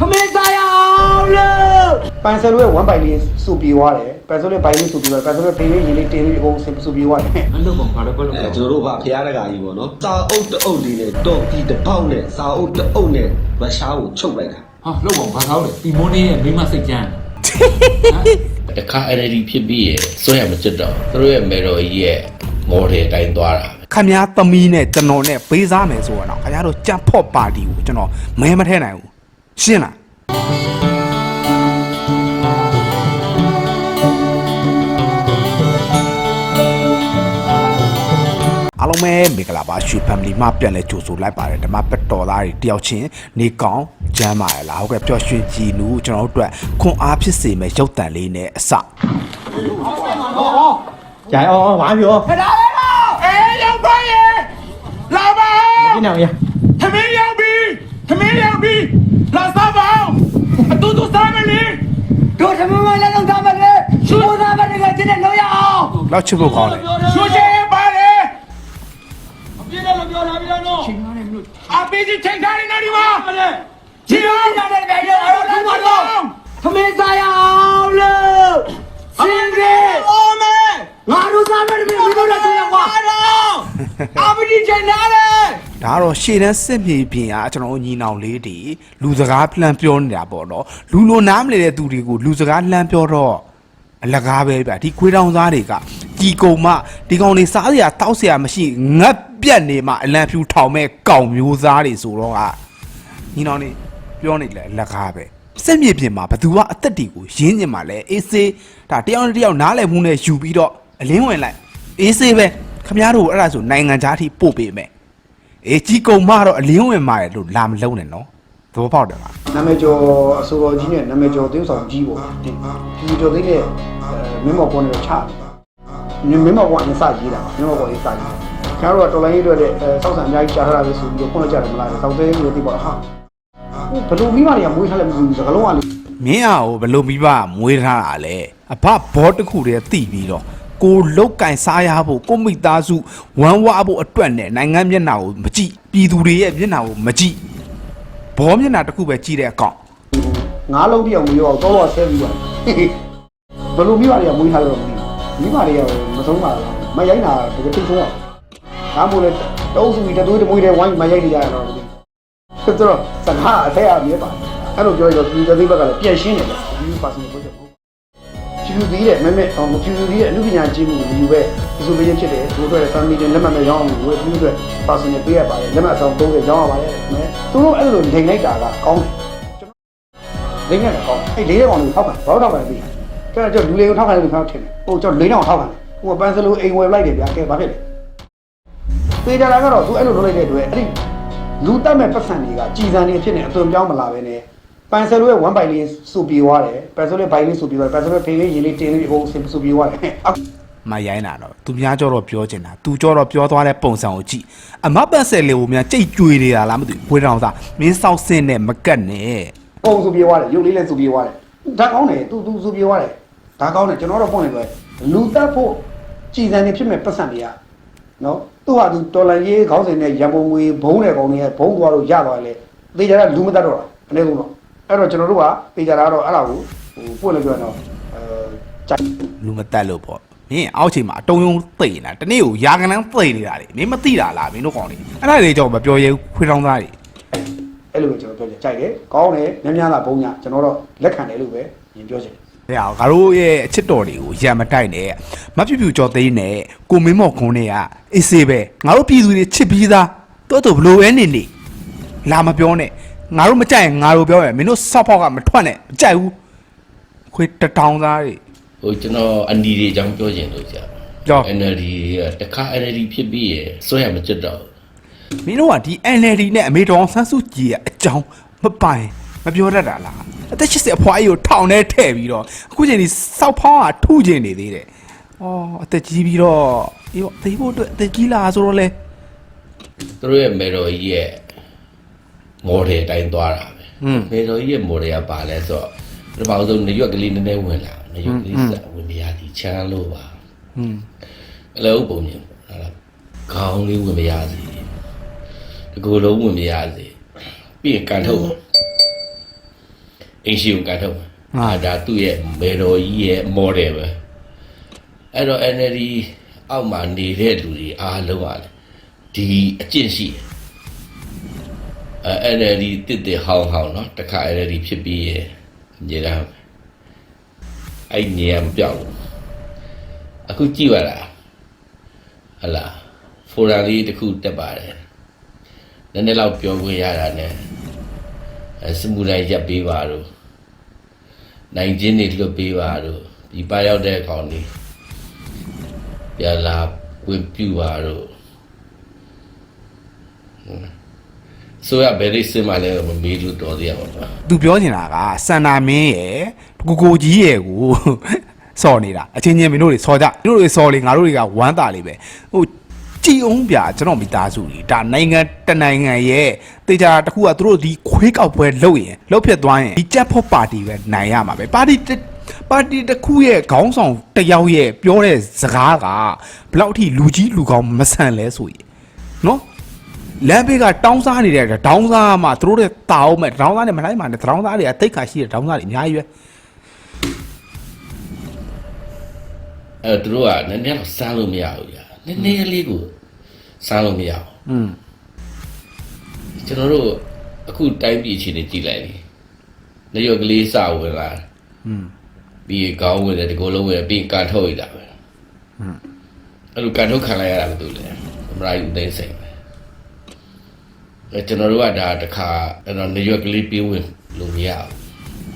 ခမင်းစားရအောင်လို့ပန်ဆယ်လိုရဲ့1ပိုင်လေးစုပြေးသွားတယ်ပန်ဆယ်လိုရဲ့ဘိုင်လေးစုပြေးသွားတယ်ပန်ဆယ်လိုရဲ့ဖေးလေးရင်လေးတင်းလေးအကုန်စုပြေးသွားတယ်အလုပ်ကောင်ဘာလို့ဘာလို့အဲကျွန်တော်တို့ကဖျားတကာကြီးပေါ့နော်စာအုပ်တအုပ်လေးနဲ့တော့ဒီတစ်ပေါက်နဲ့စာအုပ်တအုပ်နဲ့ရုရှားကိုချုပ်လိုက်တာဟာလုပ်ကောင်ဘာကောင်းလဲဒီမိုးနေရဲ့မိမစိတ်ကြမ်းတခါ NLD ဖြစ်ပြီးရယ်စွန့်ရမချစ်တော့သူတို့ရဲ့မေတော်ကြီးရဲ့မော်ဒယ်တိုင်းသွားတာခမည်းသမီးနဲ့ကျွန်တော်နဲ့ပေးစားမယ်ဆိုတော့ခင်ဗျားတို့ကြက်ဖော့ပါတီကိုကျွန်တော်မဲမထဲနိုင်ဘူး ရှင်းလားအားလုံးပဲမင်္ဂလာပါရွှေ family မှာပြန်လဲကြိုဆိုလိုက်ပါတယ်ဓမ္မပက်တော်သားတွေတယောက်ချင်းနေကောင်းကျမ်းပါရလားဟုတ်ကဲ့ပျော်ရွှင်ကြည်နူးကျွန်တော်တို့အတွက်ခွန်အားဖြစ်စေမဲ့ရုပ်တံလေးနဲ့အစဂျိုင်အောင်ဘာပြောခလာပဲလားအေးရောက်ပါရဲ့လာပါဒီနောက်ရခမင်းရောက်ပြီခမင်းရောက်ပြီ လာစားပါအတူတူစားမလေးတို့သမမလည်းလုံးသားမလဲရှူသားမတကတဲ့လုံးရအောင်လောက်ချစ်ဖို့ကောင်းတယ်ရှူချေပါလေအပြည့်နဲ့ပြောထားပြီးတော့ချိန်ထားတယ်မလို့အပီးကြီးချိန်ထားနေတယ်ပါကြည့်အောင်နားတယ်ပဲရောတော့လုံးမတော့သမင်းစားရအောင်လို့စင်ကေအိုးမဲငါတို့သားမတကယ်ဘူးလို့ပြောကွာအပီးကြီးချိန်ထားတယ် ဒါကတော့ရှေ့တန်းစစ်မြေပြင်ကကျွန်တော်တို့ညီနောင်လေးတွေလူစကားလှမ်းပြောနေတာပေါ့နော်လူလိုနားမလည်တဲ့သူတွေကိုလူစကားလှမ်းပြောတော့အလကားပဲဗျဒီခွေးတောင်သားတွေကကြီကုံမဒီကောင်တွေစားစရာတောက်စရာမရှိငတ်ပြက်နေမှအလံဖြူထောင်မဲ့ကောင်မျိုးသားတွေဆိုတော့ကညီနောင်တွေပြောနေတယ်အလကားပဲစစ်မြေပြင်မှာဘသူကအသက်တွေကိုရင်းကျင်မှာလဲအေးစေးဒါတယောက်နဲ့တယောက်နားလည်မှုနဲ့ယူပြီးတော့အလင်းဝင်လိုက်အေးစေးပဲခမရတို့အဲ့ဒါဆိုနိုင်ငံသားထိပို့ပေးမယ် အေးကြီးကုံမတော့အလင်းဝင်มาရလို့လာမလုံးနဲ့နော်သဘောပေါက်တယ်ပါနာမည်ကျော်အဆိုတော်ကြီးနဲ့နာမည်ကျော်သေဆောင်ကြီးပေါ့ဒီဒီကျော်သိနဲ့မင်းမော်ကွန်နဲ့ချမင်းမော်ကွန်အရင်စရေးတာမင်းမော်ကွန်အရင်စရေးကျွန်တော်တို့ကတော်လိုင်းရေးအတွက်စောက်ဆံအများကြီးကြားထားတာပဲဆိုပြီးတော့ခွင့်ကြတယ်မလားစောက်သေးလို့ဒီပေါ့ဟာဘယ်လိုမိမတွေကမွေးထားလဲမသိဘူးစကလုံးကလေမင်းအားကိုဘယ်လိုမိဘမွေးထားတာလဲအဘဘောတစ်ခုတည်းတိပြီးတော့ ကိုလုတ်ကင်စားရဖို့ကိုမိသားစုဝမ်းဝါဖို့အတွက်နဲ့နိုင်ငံမျက်နှာကိုမကြည့်ပြည်သူတွေရဲ့မျက်နှာကိုမကြည့်ဘောမျက်နှာတစ်ခုပဲကြည့်တဲ့အကောင်ငါးလုံးတယောက်မရောတော့တော့ဆဲပြီးပါဘယ်လိုမိမတွေကမွေးထားလဲတော့မသိဘူးမိမတွေကမဆုံးပါဘူးမရိုင်းတာတကယ်သိဆုံးအောင်ဒါမို့လဲတုံးစုပြီးတသွေးတမွေးတွေဝိုင်းမရိုက်နေကြရတော့ဆိုတော့စကားအထက်အမြဲပါအဲ့လိုပြောရတော့ဒီသေးဘက်ကလည်းပြန်ရှင်းတယ်လေဒီပါစ င်ကိုပြောချက်ဖြူသေးတယ်မဲမဲအောင်ဖြူသေးတဲ့အမှုပညာကြီးမှုကိုယူပဲဒီဆိုလေးဖြစ်တယ်ဒီအတွက် family တွေလက်မှတ်နဲ့ရောင်းအောင်ဝယ်ပြီးအတွက်ပါစင်နဲ့ပေးရပါတယ်လက်မှတ်အဆောင်30ရောင်းရပါတယ်မဲသူတို့အဲ့လိုလိန်လိုက်တာကကောင်းတယ်ကျွန်တော်လိန်နေတာကောင်းအဲ့လေးတဲ့ကောင်ကိုထောက်ခံဘာလို့ထောက်ခံလဲပြီးကျွန်တော်ကျွန်တော်လူလေးကိုထောက်ခံတယ်လို့ကျွန်တော်ထင်တယ်ဟိုကျွန်တော်လိန်တော့ထောက်ခံတယ်ဟိုကပန်းစလိုအိမ်ဝယ်လိုက်တယ်ဗျာကဲဘာဖြစ်လဲပေးကြတာကတော့သူအဲ့လိုလုပ်လိုက်တဲ့အတွက်အဲ့ဒီလူတက်မဲ့ပတ်စံတွေကကြည်စံနေဖြစ်နေအသွင်ပြောင်းမလာပဲနဲ့ ပန်ဆယ်လိုရဲ့1ပိုင်လေးစုပြေးသွားတယ်ပန်ဆယ်လိုရဲ့ဘိုင်လေးစုပြေးသွားတယ်ပန်ဆယ်လိုရဲ့ဖေးလေးရင်လေးတင်းလေးအကုန်စုပြေးသွားတယ်အခုမရိုင်းတာတော့သူများကြောတော့ပြောချင်တာသူကြောတော့ပြောသွားတဲ့ပုံစံကိုကြည့်အမပတ်ဆက်လေးကိုများကြိတ်ကြွေနေတာလားမသိဘူးဘွေးတောင်သားမင်းစောက်စင်းနဲ့မကတ်နဲ့အကုန်စုပြေးသွားတယ်ရုပ်လေးလည်းစုပြေးသွားတယ်ဒါကောင်းတယ်သူသူစုပြေးသွားတယ်ဒါကောင်းတယ်ကျွန်တော်တော့ဖွင့်နေတယ်လူတက်ဖို့ကြည်စံနေဖြစ်မဲ့ပတ်စံတွေကနော်သူ့ဟာသူတော်လန်ရေးခေါင်းစဉ်နဲ့ရံပုံငွေဘုံတဲ့ကောင်တွေကဘုံသွားလို့ရသွားတယ်သေချာတာလူမတတ်တော့တာအနေကုန်တော့ အဲ့တော့ကျွန်တော်တို့ကသေချာတာကတော့အဲ့ဒါကိုဟိုပွင့်လို့ပြောရင်တော့အဲကြိုက်လူမတက်လို့ပေါ့မင်းအောက်ချိန်မှာအတုံးယုံသိနေတာတနေ့ကိုရာကနန်းသိနေတာလေမင်းမသိတာလားမင်းတို့ကောင်လေအဲ့ဒါတွေကြောင့်မပြောရဲဘူးခွေးတောင်သားတွေအဲ့လိုပဲကျွန်တော်ပြောချင်ကြိုက်တယ်ကောင်းတယ်များများလာဘုံညာကျွန်တော်တော့လက်ခံတယ်လို့ပဲရင်ပြောချင်တယ်။ဒါအောင်ငါတို့ရဲ့အချစ်တော်တွေကိုရံမတိုက်နဲ့မဖြူဖြူကြော်သိန်းနဲ့ကိုမင်းမော်ခွန်းနဲ့ကအေးစေးပဲငါတို့ပြည်သူတွေချစ်ပြီးသားတိုးတိုးဘလို့ပဲနေနေလာမပြောနဲ့ ငါတို့မကြိုက်ရင်ငါတို့ပြောရမင်းတို့ဆော့ဖောက်ကမထွက်နဲ့မကြိုက်ဘူးခွေးတထောင်သားတွေဟိုကျွန်တော်အန်ဒီတွေအကြောင်းပြောချင်လို့ကြာကြောက် NLD ကတခါ NLD ဖြစ်ပြီးရယ်စွန့်ရမချစ်တော့မင်းတို့ကဒီ NLD နဲ့အမေတော်ဆန်းစုကြည်ရဲ့အကြောင်းမပိုင်မပြောတတ်တာလားအသက်80အဖွားကြီးကိုထောင်ထဲထည့်ပြီးတော့အခုချိန်ဒီစောက်ဖောင်းကထုကျင်နေသေးတယ်။အော်အသက်ကြီးပြီးတော့အေးပေါ့သိဖို့အတွက်အသက်ကြီးလာဆိုတော့လေသူတို့ရဲ့မေတော်ကြီးရဲ့ မော်ဒယ်တိုင်းသွားတာပဲမေတော်ကြီးရဲ့မော်ဒယ်ကပါလဲဆိုတော့ပထမဆုံးနေရွက်ကလေးနည်းနည်းဝင်လာနေရွက်ကလေးစဝင်ပြရသည်ချမ်းလို့ပါဟွန်းအလုံးပုံမြင်ဟာလားခေါင်းလေးဝင်မရစေဒီကိုယ်လုံးဝင်မရစေပြီးရင်ကန်ထုတ်အင်ရှင်ကိုကန်ထုတ်မှာအာဒါသူ့ရဲ့မေတော်ကြီးရဲ့ model ပဲအဲ့တော့ NLD အောက်မှာနေတဲ့လူတွေအားလုံးကလေဒီအကျင့်ရှိတယ် အဲ LED တစ်တစ်ဟောင်းဟောင်းနော်တခါ LED ဖြစ်ပြီးရနေလားအဲ့နေရာမပြောက်ဘူးအခုကြည့်ပါလားဟလာဖိုရာလေးတစ်ခုတက်ပါတယ်နည်းနည်းလောက်ပြောခွင့်ရတာ ਨੇ စမူလိုက်ရပ်ပေးပါတို့နိုင်ချင်းတွေလွတ်ပေးပါတို့ဒီပါရောက်တဲ့ကောင်တွေပြလာဝင်ပြူပါတို့ဟုတ် ဆိုရဘယ်လေးစင်မလဲမမေးလို့တော်သေးရပါတော့သူပြောနေတာကစန္နာမင်းရဲ့ကိုကိုကြီးရဲ့ကိုစော်နေတာအချင်းချင်းမင်းတို့တွေစော်ကြမင်းတို့တွေစော်လေငါတို့တွေကဝမ်းတာလေးပဲဟိုကြည်အောင်ဗျာကျွန်တော်မိသားစုကြီးဒါနိုင်ငံတနိုင်ငံရဲ့တေချာတစ်ခုကသူတို့ဒီခွေးကောက်ပွဲလုပ်ရင်လုပ်ဖြစ်သွားရင်ဒီကြက်ဖို့ပါတီပဲနိုင်ရမှာပဲပါတီတစ်ပါတီတစ်ခုရဲ့ခေါင်းဆောင်တစ်ယောက်ရဲ့ပြောတဲ့စကားကဘယ်လောက်ထိလူကြီးလူကောင်းမဆန်လဲဆိုရင်နော် လမ်းဘေးကတောင်းစားနေတဲ့တောင်းစားမှသူတို့တဲ့တာအောင်မဲ့တောင်းစားနဲ့မလိုက်မှနဲ့တောင်းစားတွေကတိတ်ခါရှိတဲ့တောင်းစားတွေအများကြီးပဲ အဲသူတို့ကနည်းနည်းတော့စားလို့မရဘူးဗျာနည်းနည်းလေးကိုစားလို့မရဘူး อืม ကျွန်တော်တို့အခုတိုင်းပြည်အခြေအနေကြည့်လိုက်လေနေရွက်ကလေးစဝင်လာ อืม ပြီးကောင်းဝင်တယ်ဒီကိုလုံးဝင်တယ်ပြီးကန်ထုတ်ရတာပဲ อืม အဲ့လိုကန်ထုတ်ခံလိုက်ရတာမတူလေအမရာယူသိမ်းစိန်ပဲအဲ ကျွန်တော်တို့ကဒါတခါအဲ့တော့နေရွက်ကလေးပြေးဝင်လို့မရ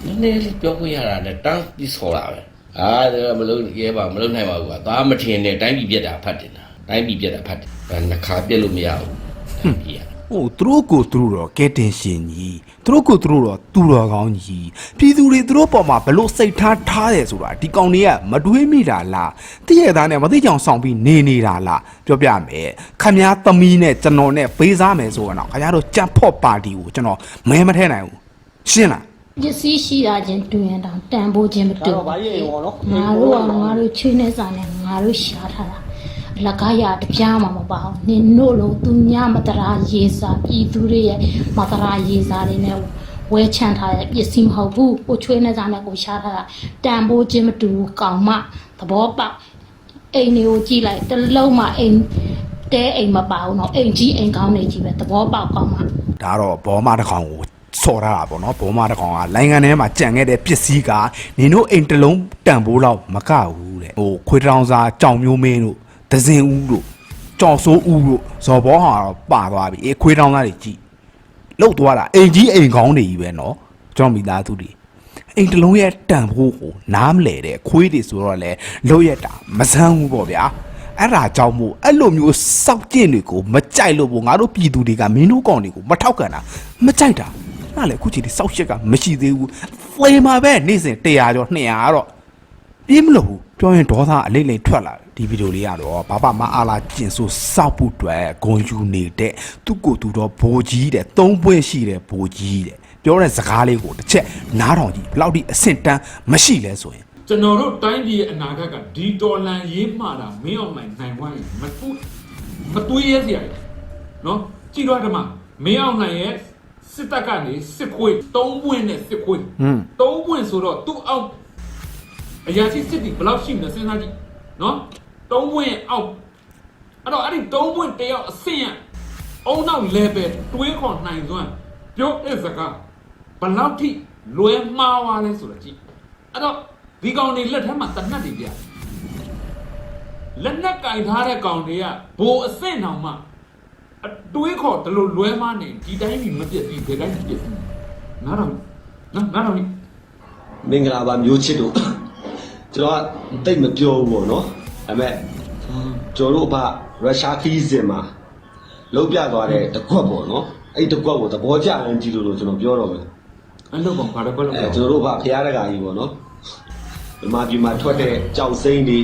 ဘူးနည်းနည်းလေးပြောခွင့်ရတာနဲ့တန်းပြီးဆော်လာပဲအာဒါမလုံးရဲပါမလုံးနိုင်ပါဘူးကွာသွားမထင်နဲ့တိုင်းပြည်ပြက်တာဖတ်တယ်လားတိုင်းပြည်ပြက်တာဖတ်တယ်ဒါနှခါပြက်လို့မရဘူးတိုင်းပြည်က ဟိုသူတို့ကိုသူတို့တော့ကဲတင်ရှင်ကြီးသူတို့ကိုသူတို့တော့သူတော်ကောင်းကြီးပြည်သူတွေသူတို့ပေါ်မှာဘလို့စိတ်ထားထားတယ်ဆိုတာဒီကောင်တွေကမတွေးမိတာလားတည့်ရသားနဲ့မသိချောင်ဆောင်ပြီးနေနေတာလားပြောပြမယ်ခမည်းသမီးနဲ့ကျွန်တော်နဲ့ပေးစားမယ်ဆိုတော့ခင်ဗျားတို့ကြက်ဖို့ပါတီကိုကျွန်တော်မဲမထဲနိုင်ဘူးရှင်းလားပစ္စည်းရှိတာချင်းတွင်တောင်တန်ဖိုးခြင်းမတူဒါတော့ဗာရေးရောနော်ငါတို့ကငါတို့ချွေးနေစားနဲ့ငါတို့ရှားထားတာအ လကားရတပြားမှမပါဘူးနင်တို့လုံးသူညမတရာရေးစားပြည်သူတွေရဲ့မတရာရေးစားတွေနဲ့ဝဲချန်ထားတဲ့ပစ္စည်းမဟုတ်ဘူးကိုချွေးနေစားနဲ့ကိုရှားထားတာတန်ဖိုးခြင်းမတူဘူးကောင်မသဘောပေါက်အိမ်တွေကိုကြည့်လိုက်တစ်လုံးမှအိမ်တဲအိမ်မပါဘူးနော်အိမ်ကြီးအိမ်ကောင်းနေကြီးပဲသဘောပေါက်ကောင်မဒါတော့ဘောမတစ်ကောင်ကိုစော်ရတာပေါ့နော်ဘောမတစ်ကောင်ကနိုင်ငံထဲမှာကြံခဲ့တဲ့ပစ္စည်းကနင်တို့အိမ်တစ်လုံးတန်ဖိုးတော့မကဘူးတဲ့ဟိုခွေးတောင်စာကြောင်မျိုးမင်းတို့ ဒဇင်ဦးတို့ကြောင်စိုးဦးတို့ဇော်ဘောဟာတော့ပါသွားပြီအေးခွေးတောင်သားတွေကြည့်လှုပ်သွားတာအိမ်ကြီးအိမ်ကောင်းတွေကြီးပဲနော်ကျွန်တော်မိသားစုတွေအိမ်တစ်လုံးရဲ့တန်ဖိုးကိုနားမလဲတဲ့ခွေးတွေဆိုတော့လေလှုပ်ရတာမဆန်းဘူးပေါ့ဗျာအဲ့ဒါကြောင့်မို့အဲ့လိုမျိုးစောက်ကျင့်တွေကိုမကြိုက်လို့ပေါ့ငါတို့ပြည်သူတွေကမင်းတို့ကောင်တွေကိုမထောက်ကန်တာမကြိုက်တာနားလေအခုချိန်ဒီစောက်ရှက်ကမရှိသေးဘူးသေမှာပဲနေ့စဉ်100ကျော်200ကတော့ ပြေးမလို့ဘူးပြောရင်ဒေါသအလိမ့်လိမ့်ထွက်လာတယ်ဒီဗီဒီယိုလေးကတော့ဘာဘာမအားလာကျင်ဆိုစောက်ဖို့အတွက်ဂုံယူနေတဲ့သူ့ကိုယ်သူတော့ဘိုးကြီးတဲ့သုံးပွင့်ရှိတဲ့ဘိုးကြီးတဲ့ပြောတဲ့စကားလေးကိုတစ်ချက်နားထောင်ကြည့်ဘယ်လောက်ထိအဆင့်တန်းမရှိလဲဆိုရင်ကျွန်တော်တို့တိုင်းပြည်ရဲ့အနာဂတ်ကဒီတော်လန်ရေးမှာတာမင်းအောင်နိုင်နိုင်ဝိုင်းမတူမတွေးရစရာကြီးနော်ကြည့်တော့ဒီမှာမင်းအောင်နိုင်ရဲ့စစ်တပ်ကနေစစ်ခွေး၃ပွင့်နဲ့စစ်ခွေးဟွန်း၃ပွင့်ဆိုတော့သူ့အောက် အရာရှိစစ်တီဘယ်လောက်ရှိမလဲစဉ်းစားကြည့်နော်၃ပွင့်အောက်အဲ့တော့အဲ့ဒီ၃ပွင့်တယောက်အဆင့်ရအုံနောက် level တွေးခေါ်နိုင်စွမ်းပြောတဲ့စကားဘယ်လောက်ထိလွဲမှားသွားလဲဆိုတော့ကြည့်အဲ့တော့ဒီကောင်တွေလက်ထက်မှာတနတ်တွေပြလက်နက်ကင်ထားတဲ့ကောင်တွေကဘိုးအဆင့်တောင်မှအတွေးခေါ်တယ်လို့လွဲမှားနေဒီတိုင်းကြီးမပြည့်စည်ဘယ်တိုင်းပြည့်စည်နားတော့နော်နားတော့မင်္ဂလာပါမျိုးချစ်တို့ ကျွန်တော်ကတိတ်မပြောဘူးပေါ့နော်ဒါပေမဲ့ကျွန်တော်တို့အဖရုရှားခီးစင်မှာလုံးပြသွားတဲ့တကွက်ပေါ့နော်အဲ့ဒီတကွက်ကိုသဘောကျရင်ကြည့်လို့လို့ကျွန်တော်ပြောတော့မယ်အဲ့လိုကောင်ဘာတော့ဘယ်လိုအဲလဲကျွန်တော်တို့ကဖရားတကာကြီးပေါ့နော်ဒီမှာဒီမှာထွက်တဲ့ကြောက်စိမ့်တွေ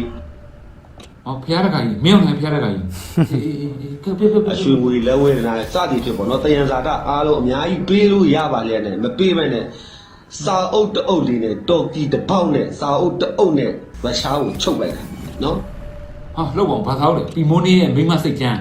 ဟောဖျားတခါကြီးမင်းအောင်ဖျားတခါကြီးအေးအေးအေးကဲပြပြပြအရွှေငွေလက်ဝဲနာစသည်ဖြစ်ပေါ့နော်တယံဇာတအားလုံးအများကြီးပေးလို့ရပါလေနဲ့မပေးမဲ့နဲ့ စာအုပ်တအုပ်လေးနဲ့တော်ကီတစ်ပေါက်နဲ့စာအုပ်တအုပ်နဲ့ရုရှားကိုချုပ်လိုက်တာနော်ဟာလောက်ကောင်ဘာသာလဲဒီမိုးနေရဲ့မိမစိတ်ကြမ်း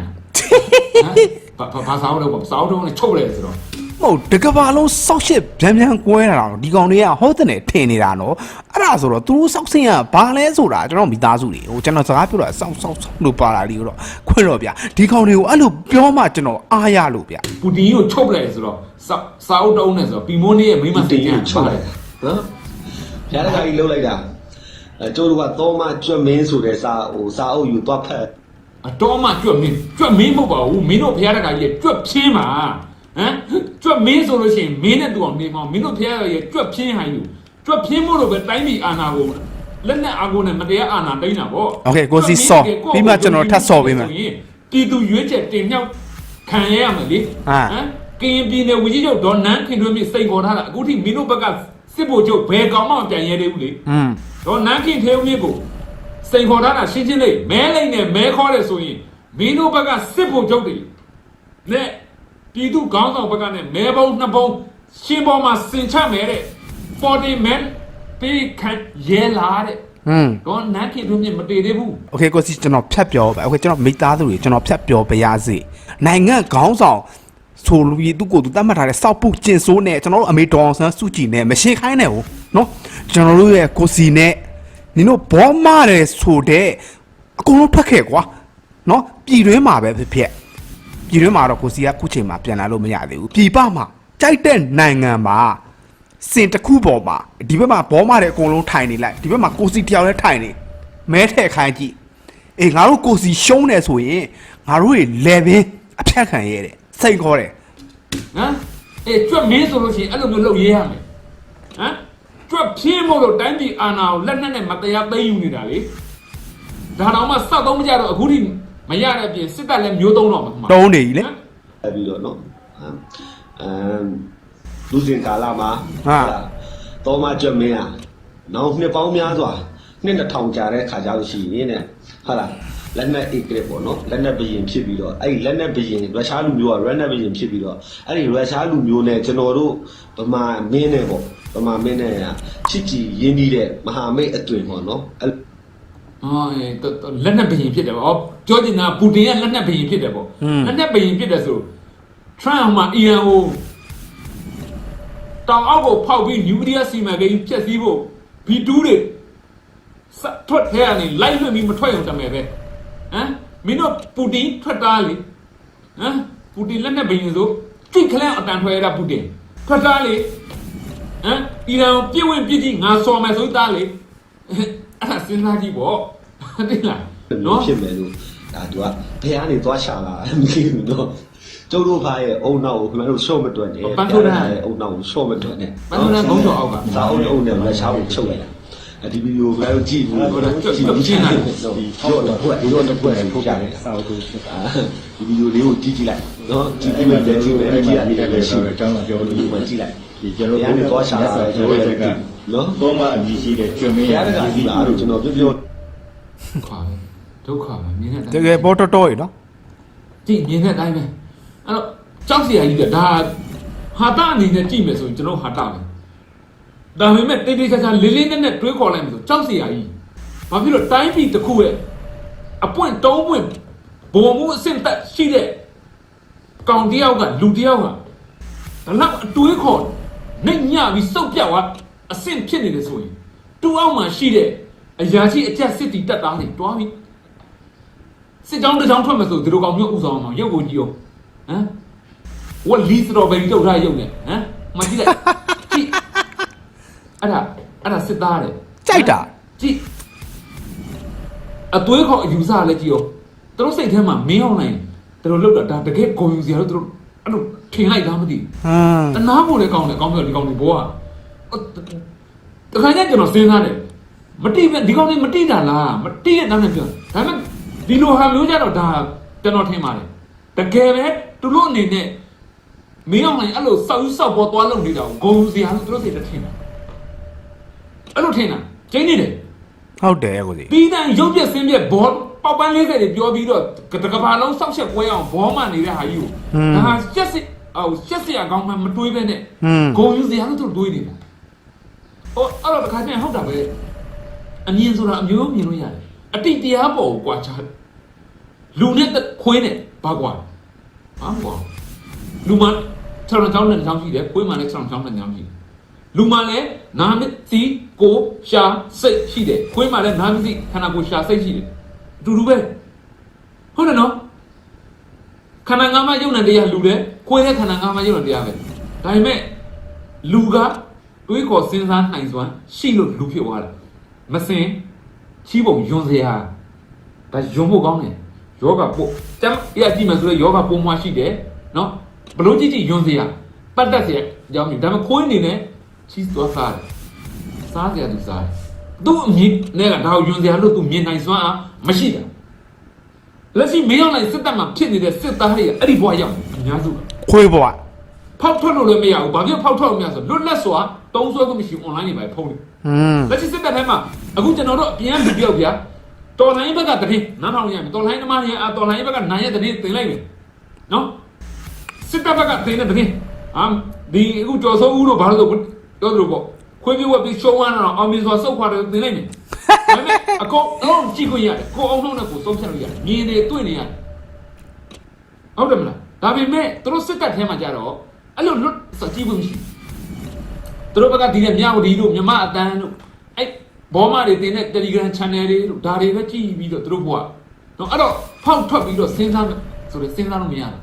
ဟမ်ဘာဘာသာလို့ပေါ့စာအုပ်တော့ချုပ်လိုက်ဆိုတော့ ဟဟုတ်တကဘာလုံးစောက်ရှစ်ဗျံဗျံကွဲတာတော့ဒီကောင်တွေကဟုတ်တဲ့နဲ့ထင်နေတာနော်အဲ့ဒါဆိုတော့သူတို့စောက်စင်းကဘာလဲဆိုတာကျွန်တော်မိသားစုတွေဟိုကျွန်တော်စကားပြောတာစောက်စောက်စောက်လို့ပါလာလीတော့ခွင့်တော့ဗျဒီကောင်တွေကိုအဲ့လိုပြောမှကျွန်တော်အားရလို့ဗျပူတင်ကိုချုပ်ပလိုက်ဆိုတော့စာစာအုပ်တုံးနေဆိုတော့ပီမိုးနေရဲ့မိမတင်စိတ်ကြရံချုပ်လိုက်တာနော်ဘုရားတခါကြီးလှုပ်လိုက်တာအဲကျိုးတို့ကသောမကျွတ်မင်းဆိုတဲ့စာဟိုစာအုပ်ယူသွားဖတ်အတော်မှကြွက်မင်းကြွက်မင်းမဟုတ်ပါဘူးမင်းတို့ဘုရားတခါကြီးကြွက်ဖြင်းပါ ဟမ်ကြွက်မင်းဆိုလို့ရှိရင်မင်းနဲ့တူအောင်နေမအောင်မင်းတို့ဘုရားရဲ့ကြွက်ဖြင်းဟိုင်းယူကြွက်ဖြင်းမို့လို့ပဲတိုင်းပြည်အာဏာကိုလက်နဲ့အာကိုနဲ့မတရားအာဏာတိုင်းတာပေါ့ โอเคကိုစီစော်ပြီးမှကျွန်တော်ထပ်စော်ပေးမယ် ပြည်သူရွေးချက်တင်မြောက်ခံရရမယ်လေ ဟာ ကရင်ပြည်နယ်ဝကြီးချုပ်ဒေါ်နန်းခင်တွင်းမြင့်စိန်ခေါ်ထားတာအခုထိမင်းတို့ဘက်ကစစ်ဗိုလ်ချုပ်ဘယ်ကောင်မှမပြန်ရဲသေးဘူးလေ อืม တော့နန်းခင်ထေဦးမြင့်ကိုစိန်ခေါ်ထားတာရှင်းရှင်းလေးမဲလိုက်နဲ့မဲခေါ်တယ်ဆိုရင်မင်းတို့ဘက်ကစစ်ဖို့ချုပ်တယ်နဲ့ ပြည်သူခေါင်းဆောင်ဘက်ကနဲ့မဲပုံနှစ်ပုံရှင်းပေါ်မှာစင်ချမယ်တဲ့40 man ပေးခံရဲလာတဲ့ อืม တော့နန်းခင်ထွန်းမြင့်မတည်သေးဘူး โอเคကိုစီကျွန်တော်ဖြတ်ပြောပါโอเคကျွန်တော်မိသားစုတွေကျွန်တော်ဖြတ်ပြောပါရစေနိုင်ငံခေါင်းဆောင်ဆိုလူကြီးသူ့ကိုယ်သူတတ်မှတ်ထားတဲ့စောက်ပုတ်ကျင်ဆိုးနဲ့ကျွန်တော်တို့အမေတော်အောင်ဆန်းစုကြည်နဲ့မရှင်းခိုင်းနဲ့ဘူးเนาะကျွန်တော်တို့ရဲ့ကိုစီနဲ့နင်တို့ဘောမတယ်ဆိုတဲ့အကုန်လုံးထွက်ခဲ့ကွာเนาะပြည်တွင်းမှာပဲဖြစ်ဖြစ် ပြည်တွင်းမှာတော့ကိုစီကခုချိန်မှာပြန်လာလို့မရသေးဘူးပြည်ပမှာကြိုက်တဲ့နိုင်ငံမှာစင်တစ်ခုပေါ်မှာဒီဘက်မှာဘောမတဲ့အကုန်လုံးထိုင်နေလိုက်ဒီဘက်မှာကိုစီတယောက်လည်းထိုင်နေမဲထဲ့ခိုင်းကြည့်အေးငါတို့ကိုစီရှုံးတယ်ဆိုရင်ငါတို့တွေ level အဖြတ်ခံရတဲ့စိတ်ခေါ်တယ်ဟမ်အေးကြွက်မင်းဆိုလို့ရှိရင်အဲ့လိုမျိုးလုပ်ရေးရမယ်ဟမ်ကြွက်ဖြင်းမို့လို့တိုင်းပြည်အာဏာကိုလက်နက်နဲ့မတရားသိမ်းယူနေတာလေဒါတော့မှစောက်တော့မကြတော့အခုထိ မရတဲ့အပြင်စစ်တပ်လည်းမျိုးသုံးတော့မှာမှာတုံးနေကြီးလေဟမ်အဲ့ပြီးတော့နော်အမ်အမ်လူစင်ကာလာမှာဟာသောမကျွတ်မင်းอ่ะနောက်နှစ်ပေါင်းများစွာနှစ်တစ်ထောင်ကြာတဲ့ခါကြောက်ရှိရင်တဲ့ဟုတ်လားလက်နက်ဧကရပေါ့နော်လက်နက်ဘရင်ဖြစ်ပြီးတော့အဲ့ဒီလက်နက်ဘရင်ရုရှားလူမျိုးကလက်နက်ဘရင်ဖြစ်ပြီးတော့အဲ့ဒီရုရှားလူမျိုးနဲ့ကျွန်တော်တို့ဗမာမင်းနဲ့ပေါ့ဗမာမင်းနဲ့ကချစ်ကြည်ရင်းနှီးတဲ့မဟာမိတ်အသွင်ပေါ့နော် အဲ့အော်အေးတော်တော်လက်နက်ဘရင်ဖြစ်တယ်ပေါ့။ပြောချင်တာပူတင်ကလက်နက်ဘရင်ဖြစ်တယ်ပေါ့ဟွန်း။လက်နက်ဘရင်ဖြစ်တယ်ဆိုထရန့်မှာအီရန်ကိုတောင်အောက်ကိုဖောက်ပြီးနျူကလ িয়ার စီမံကိန်းဖျက်ဆီးဖို့ဘီတူးတွေစထွက်ထဲကနေလိုက်လွှင့်ပြီးမထွက်အောင်တမယ်ပဲ။ဟမ်မင်းတို့ပူတင်ထွက်တာလေ။ဟမ်ပူတင်လက်နက်ဘရင်ဆိုကြိတ်ခလန့်အတန်ထွက်ရတာပူတင်ထွက်တာလေ။ဟမ်အီရန်ကိုပြည့်ဝင်ပြည့်ကြီးငါစော်မယ်ဆိုသားလေအဲ့ဒါ စဉ်းစားကြည့်ပေါ့တိလားနော်နော်ဖြစ်မယ်လို့ဒါသူကဘယ်ကနေသွားရှာလာမသိဘူးနော်ကျုပ်တို့ဖားရဲ့အုံနောက်ကိုခင်ဗျားတို့ရှော့မတွက်နဲ့ရဲ့အုံနောက်ကိုရှော့မတွက်နဲ့စာအုပ်နဲ့အုံနဲ့လက်ရှားကိုချုပ်လိုက်တာအဒီဗီဒီယိုကလည်းကြည့်ဘူးဒီရောတော့ဘွက်ဒီရောတော့ဘွက်ထုတ်ကြတယ်စာအုပ်ကိုဒီဗီဒီယိုလေးကိုကြည့်ကြည့်လိုက်နော်ကြည့်ပြီးမှလည်းကြည့်မယ်ကြည့်ရတယ်လည်းရှိတယ်အကြောင်းပြောလို့မှကြည့်လိုက်ဒီကျွန်တော်ဘယ်ကနေသွားရှာလာလဲကျွန်တော်တို့က နော်သုံးမအမည်ရှိတဲ့ကျွမ်းမဘင်းယ်ရရကကြည့်လာလို့ကျွန်တော်ပြောပြောခါပဲဒုက္ခပဲမြင်တဲ့တကယ်ပေါ်တော်တော်ရေနော်ကြည့်မြင်တဲ့အတိုင်းပဲအဲ့တော့ကြောက်စရာကြီးကဒါဟာတာအနေနဲ့ကြည့်မယ်ဆိုရင်ကျွန်တော်ဟာတာပဲဒါပေမဲ့တိတ်တိတ်ချာချာလေးလေးနက်နက်တွေးခေါ်လိုက်မယ်ဆိုကြောက်စရာကြီးဘာဖြစ်လို့တိုင်းပြည်တစ်ခုရဲ့အပွင့်တုံးပွင့်ဘုံမှုအဆင့်တက်ရှိတဲ့ကောင်တယောက်ကလူတယောက်ကဒါတော့အတွေးခေါ်နေညပြီးစုပ်ပြောက်သွား အဆင့်ဖြစ်နေတယ်ဆိုရင်တူအောက်မှာရှိတဲ့အရာရှိအကျက်စစ်တီတက်သားတွေတွားပြီးစစ်ကြောင်းတစ်ကြောင်းထွက်မယ်ဆိုဒီလိုကောင်မျိုးဥဆောင်အောင်ရုပ်ကိုကြည့်အောင်ဟမ်ဝက်လီစတော်ဘယ်တုတ်ထားရုပ်နဲ့ဟမ်မကြည့်လိုက်ကြည့်အဲ့ဒါအဲ့ဒါစစ်သားတဲ့ကြိုက်တာကြည့်အသွေးခေါ်အယူဆလည်းကြည့်အောင်သူတို့စိတ်ထဲမှာမင်းအောင်နိုင်သူတို့လောက်တာဒါတကယ်ဂုံယူစရာလို့သူတို့အဲ့လိုထင်လိုက်လားမသိဘူးဟမ်တနာဖို့လည်းကောင်းတယ်ကောင်းပြောဒီကောင်ဒီဘောက တခါကျကျွန်တော်စဉ်းစားတယ်မတိပဲဒီကောင်လေးမတိတာလားမတိရဲ့တောင်းနဲ့ပြောဒါပေမဲ့ဒီလိုဟာမျိုးကြတော့ဒါကျွန်တော်ထင်ပါတယ်တကယ်ပဲသူတို့အနေနဲ့မင်းအောင်နိုင်အဲ့လိုစောက်ယူစောက်ပေါ်သွားလုပ်နေတာကိုဂုံစရာလို့သူတို့စိတ်ထဲထင်တာအဲ့လိုထင်တာကျင်းနေတယ်ဟုတ်တယ်ကိုစီပြီးတိုင်းရုပ်ပြက်ဆင်းပြက်ဘောပေါက်ပန်း40တွေပြောပြီးတော့တကဘာလုံးစောက်ချက်ပွဲအောင်ဘောမှနေတဲ့ဟာကြီးကိုဒါဟာချက်စစ်အော်ချက်စစ်အကောင်မှမတွေးပဲနဲ့ဟမ်ဂုံယူစရာလို့သူတို့တွေးနေတာ ဟိုအဲ့တော့တစ်ခါကျရင်ဟုတ်တာပဲအမြင်ဆိုတာအမျိုးမျိုးမြင်လို့ရတယ်အတိတ်တရားပေါ်ကိုကြွားချလူနဲ့ခွေးနဲ့ဘာကွာဘာကွာလူမ6ချောင်းနဲ့ချောင်းရှိတယ်ခွေးမှလည်း6ချောင်းနဲ့ချောင်းရှိတယ်လူမှလည်းနာမသိကိုရှာစိတ်ရှိတယ်ခွေးမှလည်းနာမသိခန္ဓာကိုယ်ရှာစိတ်ရှိတယ်အတူတူပဲဟုတ်တယ်နော်ခန္ဓာငါးပါးယုံနဲ့တရားလူတယ်ခွေးတဲ့ခန္ဓာငါးပါးယုံနဲ့တရားပဲဒါပေမဲ့လူက တွေးခေါ်စဉ်းစားနိုင်စွမ်းရှိလို့လူဖြစ်သွားတယ်မစင်ချီးပုံယွန်စရာဒါယွန်ဖို့ကောင်းတယ်ယောဂပို့တမ်းရကြည့်မှဆိုတော့ယောဂပုံမှရှိတယ်နော်ဘလို့ကြည့်ကြည့်ယွန်စရာပတ်သက်စရာကြောင်းမြင်ဒါပေမဲ့ခွေးအနေနဲ့ချီးသွားစားတယ်စားစရာသူစားတယ်သူ့အမြင်နဲ့ကဒါကိုယွန်စရာလို့သူမြင်နိုင်စွမ်းအားမရှိတာလက်ရှိမင်းအောင်လိုက်စစ်တပ်မှာဖြစ်နေတဲ့စစ်သားတွေကအဲ့ဒီဘဝရောက်တယ်အများစုကခွေးဘွား ဖောက်ထွက်လို့လည်းမရဘူး။ဘာဖြစ်ဖောက်ထွက်လို့မရဆိုလွတ်လပ်စွာတုံးဆွဲခွင့်မရှိ online တွေပဲဖုန်းတယ်อืม။လက်ရှိစစ်တပ်ထဲမှာအခုကျွန်တော်တို့အပြန်လူပြောက်ဗျာ။တော်လိုင်းဘက်ကတည်းနားထောင်ရမယ်။တော်လိုင်းသမားတွေအတော်လိုင်းဘက်ကနိုင်ရတဲ့တည်းတင်လိုက်မယ်။နော်။စစ်တပ်ဘက်ကတင်တဲ့တည်းအမ်ဒီအခုကျော်စိုးဦးတို့ဘာလို့ဆိုပြောသလိုပေါ့ခွေးပြဝက်ပြီးရှုံးသွားတော့အောင်မြင်စွာစုပ်ခွာတယ်တင်လိုက်မယ်။ဒါပေမဲ့အကုန်အလုံးကြည့်ခွင့်ရတယ်။ကိုအောင်လုံးနဲ့ကိုသုံးဖြတ်လို့ရတယ်။မြင်နေတွေ့နေရတယ်။ဟုတ်တယ်မလားဒါပေမဲ့သူတို့စစ်တပ်ထဲမှာကြတော့ အဲ့လိုလွတ်စကြည့်ဖို့မရှိဘူးသူတို့ဘက်ကဒီနဲ့မြဝတီတို့မြမအတန်းတို့အဲ့ဘောမတွေတင်တဲ့ Telegram channel တွေတို့ဒါတွေပဲကြည့်ပြီးတော့သူတို့ဘွားနော်အဲ့တော့ဖောက်ထွက်ပြီးတော့စဉ်းစားမယ်ဆိုတော့စဉ်းစားလို့မရဘူး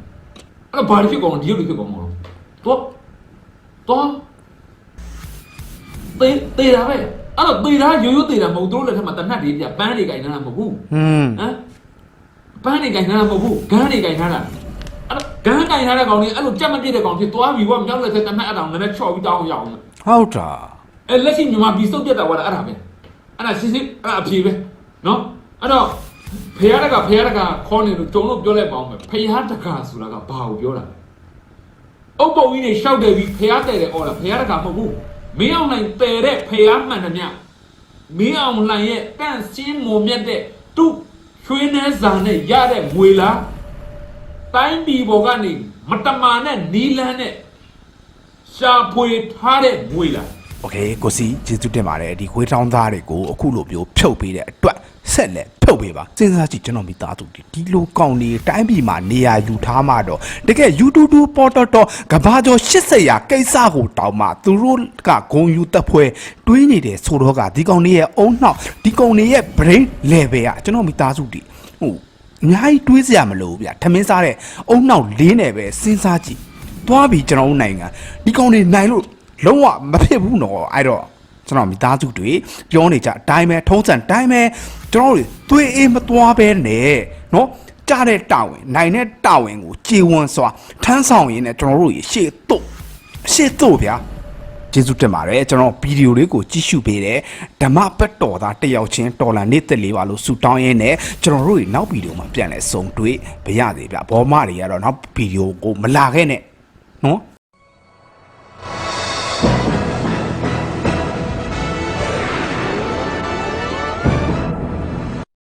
အဲ့တော့ဘာတွေဖြစ်ကုန်လဲဒီလိုတွေဖြစ်ကုန်မလို့တော့တော့တေးတေးတာပဲအဲ့တော့တေးတာရိုးရိုးတေးတာမဟုတ်ဘူးသူတို့လက်ထက်မှာတနတ်တွေပြပန်းတွေကင်နေတာမဟုတ်ဘူးอืมဟမ်ပန်းနေကင်ထားတာမဟုတ်ဘူးဂန်းနေကင်ထားတာ အဲ့တော့ဂန်းကင်ထားတဲ့ကောင်လေးအဲ့လိုကြက်မပြည့်တဲ့ကောင်ဖြစ်သွားပြီကွာမြောက်လက်သက်တနတ်အတောင်လည်းချော့ပြီးတောင်းရအောင်ဟုတ်တာအဲ့လက်ရှိမြန်မာပြည်စုပ်ပြတ်တာကွာအဲ့ဒါပဲအဲ့ဒါရှင်းရှင်းအဲ့ဒါအဖြေပဲနော်အဲ့တော့ဖះတကဖះတကခေါ်နေလို့ကြုံလို့ပြောလိုက်ပါအောင်မယ်ဖះတကဆိုတာကဘာကိုပြောတာအုပ်ပုံကြီးနေရှောက်တယ်ပြီးဖះတဲ့တယ်အော်လားဖះတကမဟုတ်ဘူးမင်းအောင်နိုင်တယ်တဲ့ဖះမှန်တယ်မြမင်းအောင်လှိုင်ရဲ့တန့်စင်းမုံမြတ်တဲ့သူ့ချွေးနှဲစာနဲ့ရတဲ့ငွေလား တိုင်းပြည်ပေါ်ကနေမတမာနဲ့နီလန်းနဲ့ရှာဖွေထားတဲ့ငွေလား โอเคကိုစီကျေးဇူးတင်ပါတယ်ဒီခွေးထောင်းသားတွေကိုအခုလိုမျိုးဖြုတ်ပေးတဲ့အတွက်ဆက်လက်ဖြုတ်ပေးပါစဉ်းစားကြည့်ကျွန်တော်မိသားစုတွေဒီလိုကောင်းနေတိုင်းပြည်မှာနေရာယူထားမှတော့တကယ် YouTube ပေါ်တော်တော်ကဘာကျော်80ရာကိစ္စကိုတောင်းမှသူတို့ကဂုံယူတက်ဖွဲတွေးနေတယ်ဆိုတော့ကဒီကောင်တွေရဲ့အုံနှောက်ဒီကောင်တွေရဲ့ brain level ကကျွန်တော်မိသားစုတွေဟို အများကြီးတွေးစရာမလိုဘူးဗျထမင်းစားတဲ့အုံနှောက်လေးနဲ့ပဲစဉ်းစားကြည့်သွားပြီကျွန်တော်တို့နိုင်ငံဒီကောင်တွေနိုင်လို့လုံးဝမဖြစ်ဘူးနော်အဲ့တော့ကျွန်တော်မိသားစုတွေပြောနေကြအတိုင်းပဲထုံးစံတိုင်းပဲကျွန်တော်တို့သွေးအေးမသွားပဲနဲ့နော်ကြားတဲ့တာဝန်နိုင်တဲ့တာဝန်ကိုကြေဝံစွာထမ်းဆောင်ရင်းနဲ့ကျွန်တော်တို့ရေရှေ့တော့ရှေ့တော့ဗျာ ကျေးဇူးတင်ပါတယ်ကျွန်တော်ဗီဒီယိုလေးကိုကြည့်ရှုပေးတဲ့ဓမ္မပတ်တော်သားတယောက်ချင်းတော်လန်နေ့သက်လေးပါလို့ဆုတောင်းရင်းနဲ့ကျွန်တော်တို့တွေနောက်ဗီဒီယိုမှာပြန်လဲဆုံတွေ့ပါရစေဗျဘောမတွေကတော့နောက်ဗီဒီယိုကိုမလာခဲ့နဲ့နော်